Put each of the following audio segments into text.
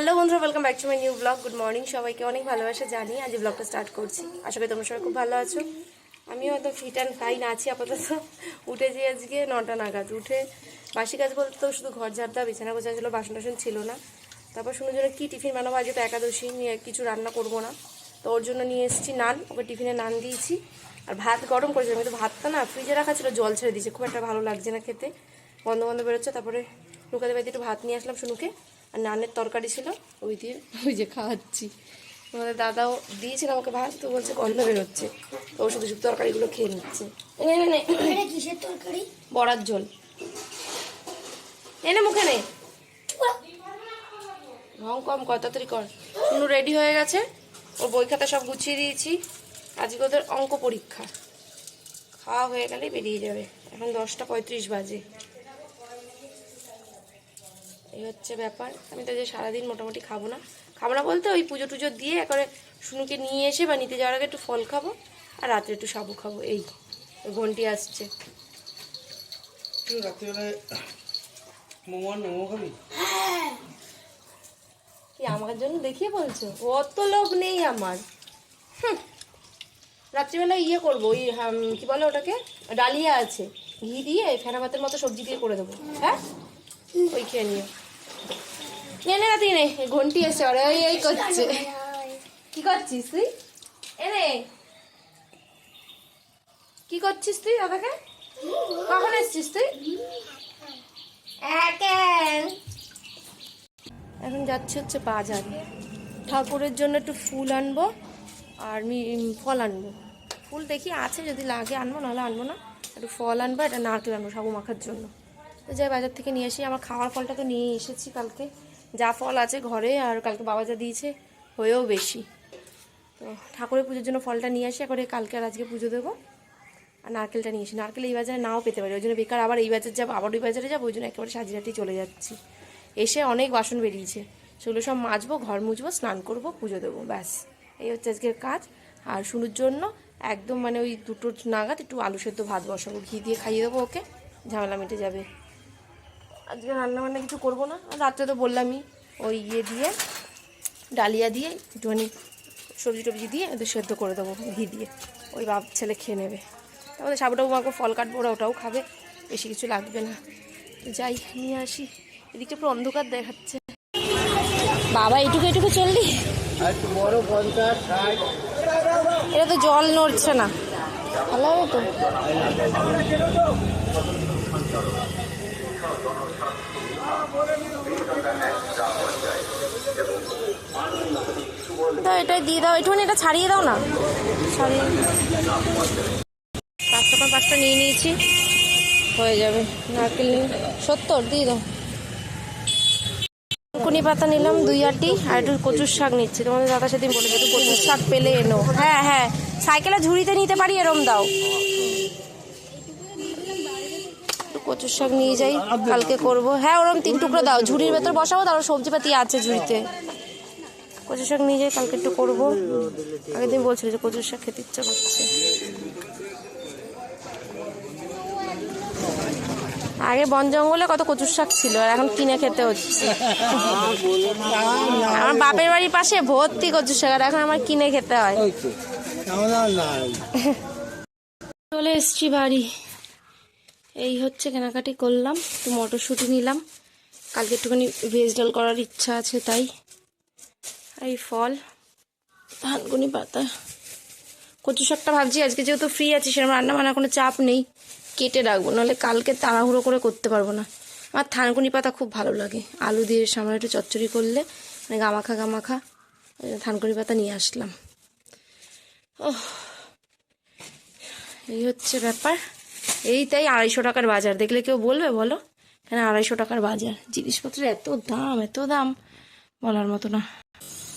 Hello বন্ধুরা welcome back to my new blog good morning সবাইকে অনেক ভালোবাসা জানি আজ ব্লগটা স্টার্ট করছি। আশা করি তোমরা সবাই খুব ভালো আছো। আমিও হয়তো ফিট অ্যান্ড ফাইন আছি, আপাতত। উঠে উঠেছি আজকে নটা নাগাদ, উঠে বাসি কাজ বলতে তো শুধু ঘর ঝাড়টা বিছানা গোছা ছিল বাসন টাসন ছিল না। তারপর শুনে জন্য কী টিফিন বানাবো? আজকে তো একাদশী, নিয়ে কিছু রান্না করব না। তো ওর জন্য নিয়ে এসেছি নান, ওকে টিফিনে নান দিয়েছি। আর ভাত গরম করেছি আমি তো ভাতটা না ফ্রিজে রাখা ছিল, জল ছেড়ে দিয়েছে। খুব একটা ভালো লাগছে না খেতে। বন্ধ বন্ধ বেরোচ্ছে, তারপরে লুকাতে বাড়িতে একটু ভাত নিয়ে আসলাম শুনুকে আর নানের তরকারি ছিল ওই দিয়ে ওই যে খাওয়াচ্ছি। আমাদের দাদাও দিয়েছিল আমাকে ভাত তো বলছে গন্ধ বেরোচ্ছে। তো ও শুধু শুধু তরকারিগুলো খেয়ে নিচ্ছে। কিসের তরকারি? বড়ার ঝোল। এনে মুখে নে। রং কম কর তাড়াতাড়ি কর। শুনু রেডি হয়ে গেছে। ওর বই খাতা সব গুছিয়ে দিয়েছি। আজকে ওদের অঙ্ক পরীক্ষা। খাওয়া হয়ে গেলে বেরিয়ে যাবে। এখন দশটা পঁয়ত্রিশ বাজে। এই হচ্ছে ব্যাপার। আমি তো যে সারাদিন মোটামুটি খাব না। খাব না বলতে ওই পুজো টুজো দিয়ে একবারে শুনুকে নিয়ে এসে বা নিতে যাওয়ার আগে একটু ফল খাব আর রাত্রে একটু সাবু খাব। এই ঘন্টি আসছে। কি আমার জন্য দেখিয়ে বলছো? অত লোভ নেই আমার। রাত্রিবেলা ইয়ে করব ওই কি বলে ওটাকে? ডালিয়া আছে। ঘি দিয়ে ফেনা ভাতের মতো সবজি দিয়ে করে দেবো। হ্যাঁ? ওই খেয়ে নিও। নে নে রাতি নে ঘন্টি এসে ওরে ওই এই করছে কি করছিস তুই এনে কি করছিস তুই দাদাকে কখন এসছিস তুই এখন যাচ্ছে হচ্ছে বাজারে। ঠাকুরের জন্য একটু ফুল আনব আর ফল আনব। ফুল দেখি আছে যদি লাগে আনব নাহলে আনব না। একটু ফল আনব এটা নারকেল আনব সাবু মাখার জন্য। তো যাই বাজার থেকে নিয়ে আসি। আমার খাওয়ার ফলটা তো নিয়ে এসেছি কালকে। যা ফল আছে ঘরে আর কালকে বাবা যা দিয়েছে, হয়েও বেশি। তো ঠাকুরের পুজোর জন্য ফলটা নিয়ে আসি একবারে কালকে আর আজকে পুজো দেবো। আর নারকেলটা নিয়ে আসি। নারকেল এই বাজারে নাও পেতে পারি, ওই জন্য বেকার আবার এই বাজার যাব, আবার ওই বাজারে যাব, ওই জন্য একেবারে সাজিরাতেই চলে যাচ্ছি। এসে অনেক বাসন বেরিয়েছে, সেগুলো সব মাজবো, ঘর মুছবো স্নান করব, পুজো দেবো, ব্যাস। এই হচ্ছে আজকের কাজ। আর শুনুর জন্য একদম মানে ওই দুটো নাগাদ একটু আলু সেদ্ধ ভাত বসাবো, ঘি দিয়ে খাইয়ে দেবো ওকে, ঝামেলা মিটে যাবে। আজকে রান্না বান্না কিছু করব না। রাত্রে তো বললামই, ওই ইয়ে দিয়ে, ডালিয়া দিয়ে একটুখানি সবজি টবজি দিয়ে ওদের সেদ্ধ করে দেবো, ঘি দিয়ে। ওই বাপ ছেলে খেয়ে নেবে। তারপরে সাবুটাবু মাকে ফল কাটবো, ওরা ওটাও খাবে, বেশি কিছু লাগবে না। যাই, নিয়ে আসি। এদিকে পুরো অন্ধকার দেখাচ্ছে। বাবা এটুকু এটুকু চললি? এটা তো জল নড়ছে না। ভালো হবে তো? দাও এটাই দিয়ে দাও, একটুখানি এটা ছাড়িয়ে দাও না। পাঁচটা পাঁচ পাঁচটা নিয়ে নিয়েছি। হয়ে যাবে। নারকেল সত্তর, দিয়ে দাও। কুনি পাতা নিলাম, দুই আটি, আর একটু কচুর শাক নিচ্ছি। তোমাদের দাদা সেদিন বলেছে কচুর শাক পেলে এনো। হ্যাঁ হ্যাঁ। সাইকেলে ঝুড়িতে নিতে পারি, এরম দাও। কচুর শাক নিয়ে যাই কালকে করব। হ্যাঁ ওরম তিন টুকরো দাও ঝুড়ির ভেতর বসাবো তারপর সবজি পাতি আছে ঝুড়িতে। কচুর শাক নিয়ে যাই কালকে একটু করব। আগের দিন বলছিল যে কচুর শাক খেতে ইচ্ছা করছে। আগে বন জঙ্গলে কত কচুর শাক ছিল আর এখন কিনে খেতে হচ্ছে। আমার বাপের বাড়ির পাশে ভর্তি কচুর শাক আর এখন আমার কিনে খেতে হয়। চলে এসছি বাড়ি। এই হচ্ছে কেনাকাটি করলাম, একটু মটরশুঁটি নিলাম। কালকে একটুখানি ভেজ ডাল করার ইচ্ছা আছে তাই। এই ফল ধানকুনি পাতা। কচু শাকটা ভাবছি, আজকে যেহেতু ফ্রি আছি, সেরকম রান্না বান্নার কোনো চাপ নেই। কেটে রাখব, নাহলে কালকে তাড়াহুড়ো করে করতে পারব না। আমার থানকুনি পাতা খুব ভালো লাগে। আলু দিয়ে সামনে একটু চচ্চড়ি করলে মানে গামাখা গামাখা থানকুনি পাতা নিয়ে আসলাম। ওহ, এই হচ্ছে ব্যাপার। এই তাই আড়াইশো টাকার বাজার। দেখলে কেউ বলবে, বলো। কেন আড়াইশো টাকার বাজার। জিনিসপত্রের এত দাম এত দাম, বলার মতো না।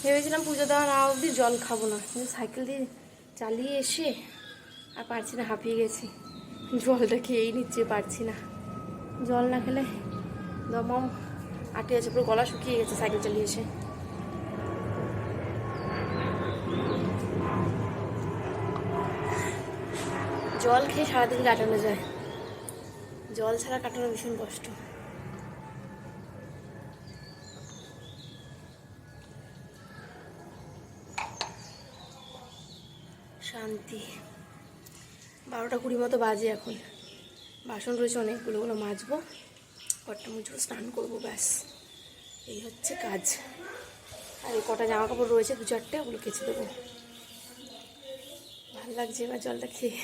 ভেবেছিলাম পুজো দেওয়া না অবধি জল খাব না। কিন্তু সাইকেল দিয়ে চালিয়ে এসে আর পারছি না, হাঁপিয়ে গেছি। জলটা খেয়েই নিচ্ছে, পারছি না। জল না খেলে দমাম আটে আছে পুরো গলা শুকিয়ে গেছে সাইকেল চালিয়ে এসে। জল খেয়ে সারাদিন কাটানো যায়। জল ছাড়া কাটানো ভীষণ কষ্ট। শান্তি। বারোটা কুড়ি মতো বাজে এখন। বাসন রয়েছে অনেকগুলো, ওগুলো মাজবো। কটা মুছবো, স্নান করব, ব্যাস। এই হচ্ছে কাজ। আর এই কটা জামা কাপড় রয়েছে, দু চারটে, ওগুলো কেচে দেবো। ভালো লাগছে এবার জলটা খেয়ে।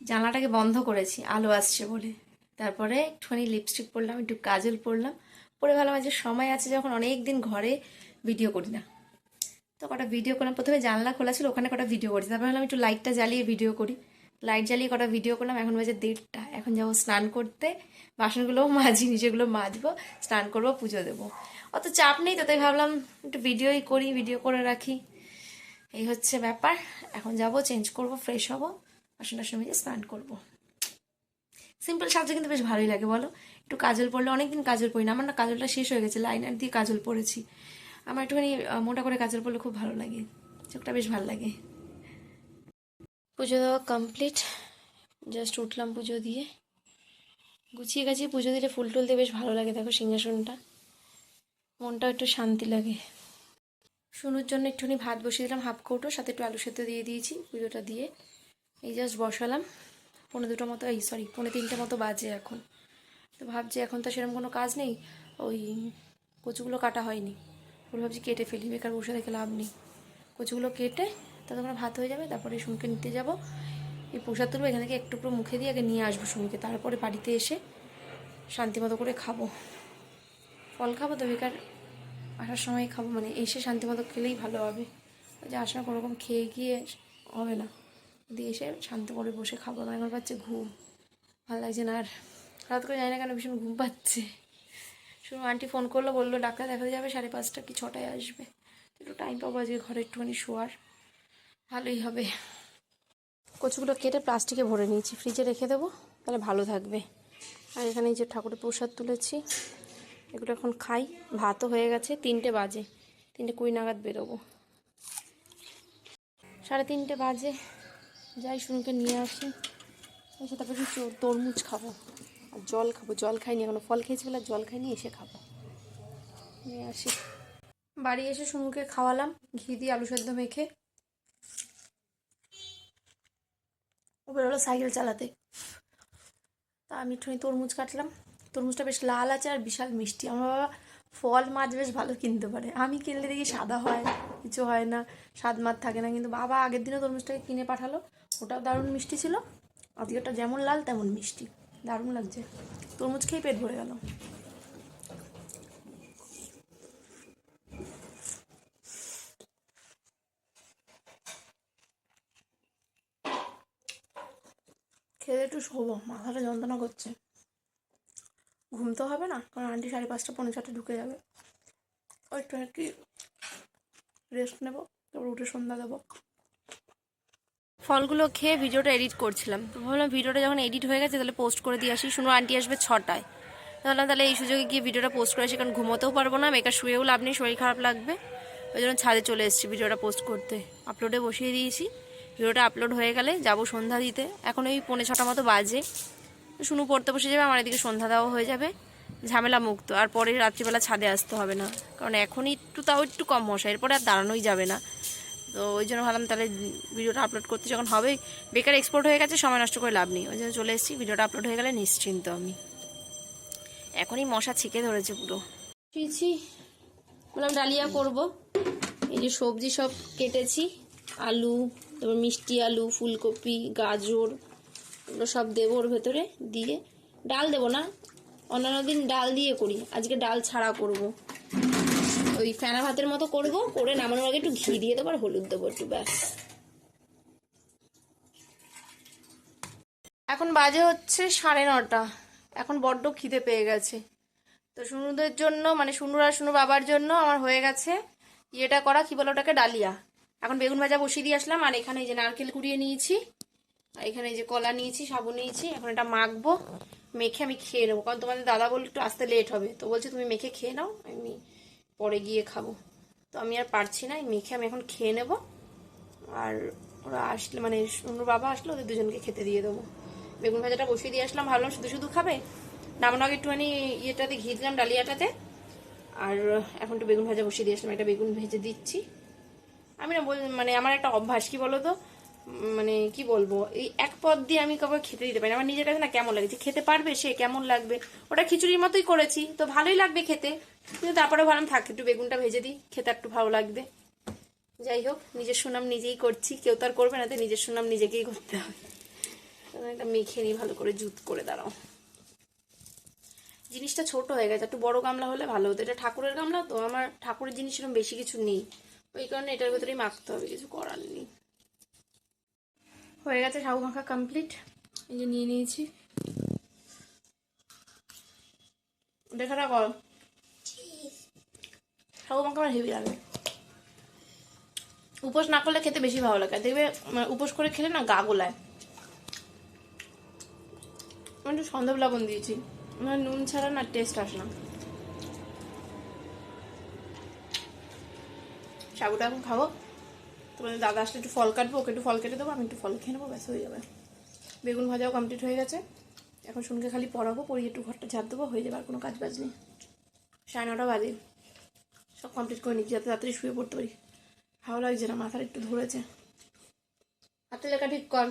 জানলাটাকে বন্ধ করেছি, আলো আসছে বলে। তারপরে একটুখানি লিপস্টিক পরলাম, একটু কাজল পরলাম। পরে ভালো মাঝে সময় আছে যখন অনেক দিন ঘরে ভিডিও করি না। তো কটা ভিডিও করলাম। প্রথমে জানলা খোলা ছিল, ওখানে কটা ভিডিও করেছি। তারপর ভাবলাম, একটু লাইটটা জ্বালিয়ে ভিডিও করি। লাইট জ্বালিয়ে কটা ভিডিও করলাম, এখন বাজে দেড়টা। এখন যাব স্নান করতে বাসনগুলোও মাজি, নিজেগুলো মাজবো, স্নান করব, পুজো দেবো। অত চাপ নেই তো, তাই ভাবলাম একটু ভিডিওই করি ভিডিও করে রাখি। এই হচ্ছে ব্যাপার। এখন যাব চেঞ্জ করব ফ্রেশ হব। বাসন টাসন মেজে স্নান করব। সিম্পল সাজটা কিন্তু বেশ ভালোই লাগে বলো? একটু কাজল পরলে অনেকদিন কাজল পরি না। আমার না কাজলটা শেষ হয়ে গেছে লাইনার দিয়ে কাজল পরেছি আমার একটুখানি মোটা করে কাজল পরলে খুব ভালো লাগে। চোখটা বেশ ভালো লাগে। পুজো দেওয়া কমপ্লিট জাস্ট উঠলাম পুজো দিয়ে। গুছিয়ে গাছিয়ে পুজো দিলে ফুল টুল দিয়ে বেশ ভালো লাগে দেখো সিংহাসনটা। মনটা একটু শান্তি লাগে। শুনুর জন্য একটুখানি ভাত বসিয়ে দিলাম হাফ কৌটো সাথে একটু আলু সেদ্ধ দিয়ে দিয়েছি পুজোটা দিয়ে। এই জাস্ট বসালাম। পনেরো দুটো মতো, এই সরি পনেরো তিনটে মতো বাজে এখন। তো ভাবছি এখন তো সেরকম কোনো কাজ নেই, ওই কচুগুলো কাটা হয়নি। ওগুলো ভাবছি কেটে ফেলি, বেকার বসে রেখে লাভ নেই। কচুগুলো কেটে তাতে ততক্ষণ ভাত হয়ে যাবে, তারপরে সুমিকে নিতে যাব। এই প্রসাদ তুলবো, এখান থেকে একটু পুরো মুখে দিয়ে আগে নিয়ে আসব সুমিকে, তারপরে বাড়িতে এসে শান্তি মতো করে খাব। ফল খাব তো, বেকার আসার সময় খাব মানে এসে শান্তি মতো খেলেই ভালো হবে। যে আসার কোনোরকম খেয়ে গিয়ে হবে না। দিয়ে এসে শান্ত করে বসে খাব। না এখন পাচ্ছে ঘুম। ভালো লাগছে না আর। রাত করে জানি না কেন ভীষণ ঘুম পাচ্ছে। শুধু আন্টি ফোন করল, বলল, ডাক্তার দেখাতে যাবে, সাড়ে পাঁচটা কি ছটায় আসবে? একটু টাইম পাবো আজকে ঘরে, একটুখানি শোয়ার। ভালোই হবে। কচুগুলো কেটে প্লাস্টিকে ভরে নিয়েছি। ফ্রিজে রেখে দেবো, তাহলে ভালো থাকবে। আর এখানে যে ঠাকুরের প্রসাদ তুলেছি, এগুলো এখন খাই। ভাতও হয়ে গেছে, তিনটে বাজে। তিনটে কুড়ি নাগাদ বেরোবো। সাড়ে তিনটে বাজে। যাই শুনুকে নিয়ে আসি। এসে তারপর তরমুজ খাব। আর জল খাব। জল খাইনি, এখনও ফল খেয়েছি বলে জল খাইনি, এসে খাব। নিয়ে আসি। বাড়ি এসে শুনুকে খাওয়ালাম, ঘি দিয়ে আলু সেদ্ধ মেখে। ও বেরোলো সাইকেল চালাতে। তা আমি একটুখানি তরমুজ কাটলাম। তরমুজটা বেশ লাল আছে আর বিশাল মিষ্টি। আমার বাবা ফল মাছ বেশ ভালো কিনতে পারে। আমি কিনলে দেখি সাদা হয়, কিছু হয় না স্বাদ মাছ থাকে না। কিন্তু বাবা আগের দিনও তরমুজটাকে কিনে পাঠালো। ওটাও দারুণ মিষ্টি ছিল। আজকেরটা যেমন লাল, তেমন মিষ্টি। দারুণ লাগছে। তরমুজ খেয়ে পেট ভরে গেল। খেয়ে একটু শোবো, মাথাটা যন্ত্রণা করছে। ঘুম তো হবে না, কারণ আন্টি সাড়ে পাঁচটা, পৌনে চারটে ঢুকে যাবে। একটু আর কি রেস্ট নেব, তারপর উঠে সন্ধ্যা দেবো। ফলগুলো খেয়ে ভিডিওটা এডিট করছিলাম। তো ভাবলাম ভিডিওটা যখন এডিট হয়ে গেছে, তাহলে পোস্ট করে দিয়ে আসি। শুনো আন্টি আসবে ছটায়। তাহলে তাহলে এই সুযোগে গিয়ে ভিডিওটা পোস্ট করে আসি, কারণ ঘুমোতেও পারব না বেকার শুয়েও লাভ নেই, শরীর খারাপ লাগবে। ওই জন্য ছাদে চলে এসেছি ভিডিওটা পোস্ট করতে। আপলোডে বসিয়ে দিয়েছি। ভিডিওটা আপলোড হয়ে গেলে যাব সন্ধ্যা দিতে। এখন ওই পৌনে ছটা মতো বাজে। শুনু পড়তে বসে যাবে, আমার এদিকে সন্ধ্যা দেওয়া হয়ে যাবে। ঝামেলা মুক্ত, আর পরে রাত্রিবেলা ছাদে আসতে হবে না। কারণ এখন একটু, তাও একটু কম মশা এরপরে আর দাঁড়ানোই যাবে না। তো ওই জন্য ভাবলাম তাহলে ভিডিওটা আপলোড করতে যখন হবে, বেকার এক্সপোর্ট হয়ে গেছে, সময় নষ্ট করে লাভ নেই। ওই জন্য চলে এসেছি, ভিডিওটা আপলোড হয়ে গেলে নিশ্চিন্ত আমি। এখনই মশা ছিকে ধরেছে পুরো। পিছি বললাম, ডালিয়া করব। এই যে সবজি সব কেটেছি, আলু, তারপর মিষ্টি আলু, ফুলকপি, গাজর এগুলো সব দেবো ওর ভেতরে দিয়ে। ডাল দেবো না, অন্যান্য দিন ডাল দিয়ে করি, আজকে ডাল ছাড়া করব। ওই ফেনা ভাতের মতো করব, করে নামানোর আগে একটু ঘি দিয়ে দেবো আর হলুদ দেবো একটু, ব্যাস। এখন বাজে হচ্ছে সাড়ে নটা, এখন বড্ড খিদে পেয়ে গেছে। তো শুনুদের জন্য মানে শুনুর আর শুনুর বাবার জন্য আমার হয়ে গেছে ইয়েটা করা, কি বলে ওটাকে, ডালিয়া। এখন বেগুন ভাজা বসিয়ে দিয়ে আসলাম, আর এখানে এই যে নারকেল কুড়িয়ে নিয়েছি। এখানে যে কলা নিয়েছি, সাবু নিয়েছি, এখন এটা মাখবো, মেখে আমি খেয়ে নেব। কারণ তোমাদের দাদা বলল একটু আসতে লেট হবে, তো বলছে তুমি মেখে খেয়ে নাও, আমি পরে গিয়ে খাব। তো আমি আর পারছি না মেখে আমি এখন খেয়ে নেব। আর ওরা আসলে মানে শুনুর বাবা আসলে ওদের দুজনকে খেতে দিয়ে দেবো। বেগুন ভাজাটা বসিয়ে দিয়ে আসলাম, ভাবলাম শুধু শুধু খাবে। নামানো আগে একটুখানি ইয়েটাতে ঘি দিলাম, ডালিয়াটাতে। আর এখন একটু বেগুন ভাজা বসিয়ে দিয়ে আসলাম, একটা বেগুন ভেজে দিচ্ছি। আমি না বল মানে আমার একটা অভ্যাস, কি বলো তো মানে কি বলব, এই এক পদ দিয়ে আমি কাউকে খেতে দিতে পারি। আমার নিজের কাছে না কেমন লাগে যে খেতে পারবে সে? কেমন লাগবে? ওটা খিচুড়ির মতোই করেছি, তো ভালোই লাগবে খেতে। কিন্তু তারপরে ভাবলাম, থাক, একটু বেগুনটা ভেজে দিই, খেতে একটু ভালো লাগবে। যাই হোক, নিজের সুনাম নিজেই করছি, কেউ তো আর করবে না তো নিজের সুনাম নিজেকেই করতে হবে। একটা মেখে নিই, ভালো করে জুত করে, দাঁড়াও। জিনিসটা ছোট হয়ে গেছে, একটু বড় গামলা হলে ভালো হতো। এটা ঠাকুরের গামলা তো, আমার ঠাকুরের জিনিস এরকম বেশি কিছু নেই। ওই কারণে এটার ভেতরেই মাখতে হবে, কিছু করার নেই। হয়ে গেছে সাবু মাখা কমপ্লিট এই যে নিয়ে নিয়েছি। দেখাটা কর। সাবু মাখা আমার হেভি লাগে। উপোস না করলে খেতে বেশি ভালো লাগে। দেখবে মানে উপোস করে খেলে না গা গোলায়। আমি একটু সন্দেহ লবণ দিয়েছি। আমার নুন ছাড়া না টেস্ট আসে না। সাবুটা এখন খাব। তোমাদের দাদা আসলে একটু ফল কাটবো, ওকে একটু ফল কেটে দেবো, আমি একটু ফল খেয়ে নেব, ব্যাস হয়ে যাবে। বেগুন ভাজাও কমপ্লিট হয়ে গেছে। এখন শুনকে খালি পড়াবো পড়িয়ে একটু ঘরটা ঝাড় দেবো, হয়ে যাবে আর কোনো কাজ বাজ নেই। সাড়ে নটা বাজে। সব কমপ্লিট করে নিচ্ছি, যাতে তাড়াতাড়ি শুয়ে পড়তে পারি। ভালো লাগছে না মাথার একটু ধরেছে। হাতে লেখা ঠিক কর।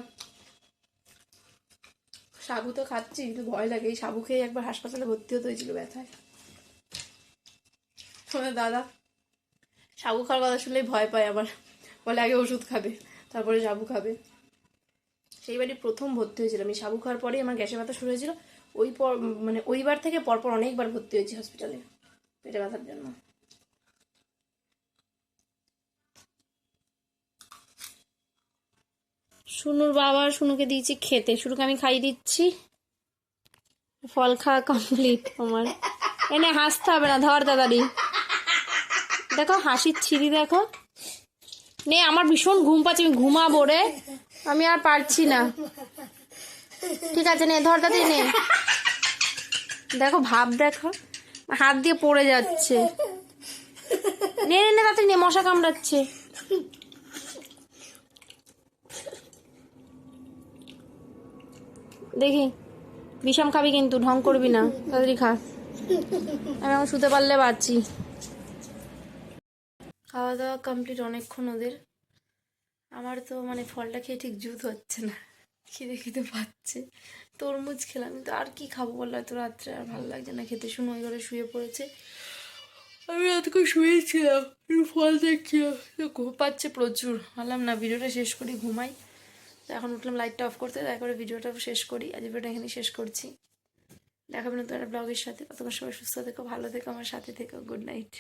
সাবু তো খাচ্ছি, কিন্তু ভয় লাগে। এই সাবু খেয়ে একবার হাসপাতালে ভর্তি হতে হয়েছিল ব্যথায়। তোমার দাদা, সাবু খাওয়ার কথা শুনলেই ভয় পায় আবার বলে আগে ওষুধ খাবে, তারপরে সাবু খাবে। সেইবারই প্রথম ভর্তি হয়েছিল আমি সাবু খাওয়ার পরেই আমার গ্যাসের ব্যথা শুরু হয়েছিল। ওই পর মানে ওইবার থেকে পরপর অনেকবার ভর্তি হয়েছি হসপিটালে পেটে ব্যথার জন্য। শুনুর বাবা শুনুকে দিয়েছি খেতে। শুনুকে আমি খাইয়ে দিচ্ছি। ফল খাওয়া কমপ্লিট আমার এনে হাসতে হবে না, ধর তাড়াতাড়ি দেখো, হাসির ছিরি দেখো। নে, আমার ভীষণ ঘুম পাচ্ছে, আমি ঘুমাবো রে। আমি আর পারছি না। ঠিক আছে, নে, ধর, তাড়াতাড়ি নে। দেখো, ভাব দেখো, হাত দিয়ে পড়ে যাচ্ছে। নে নে তাড়াতাড়ি নে, মশা কামড়াচ্ছে। দেখি, বিষম খাবি কিন্তু, ঢং করবি না, তাড়াতাড়ি খা। আমি এখন শুতে পারলে বাঁচি খাওয়া দাওয়া কমপ্লিট অনেকক্ষণ ওদের। আমার তো মানে ফলটা খেয়ে ঠিক জুত হচ্ছে না। খিদে খিদে পাচ্ছে। তরমুজ খেলাম, কিন্তু আর কি খাব বলল এত রাত্রে আর ভালো লাগছে না খেতে। শুনে, ওই ঘরে শুয়ে পড়েছে। আমি রাতকে শুয়েছিলাম ফল দেখছিলাম তো ঘুম পাচ্ছে প্রচুর। ভাবলাম, না, ভিডিওটা শেষ করি, ঘুমাই। তো এখন উঠলাম লাইটটা অফ করতে। করে ভিডিওটা শেষ করি। আজ ভিডিওটা এখানে শেষ করছি। দেখাবেন তো একটা ব্লগের সাথে। কতক্ষণ সবাই সুস্থ থেকো, ভালো থেকো, আমার সাথে থেকো। Good night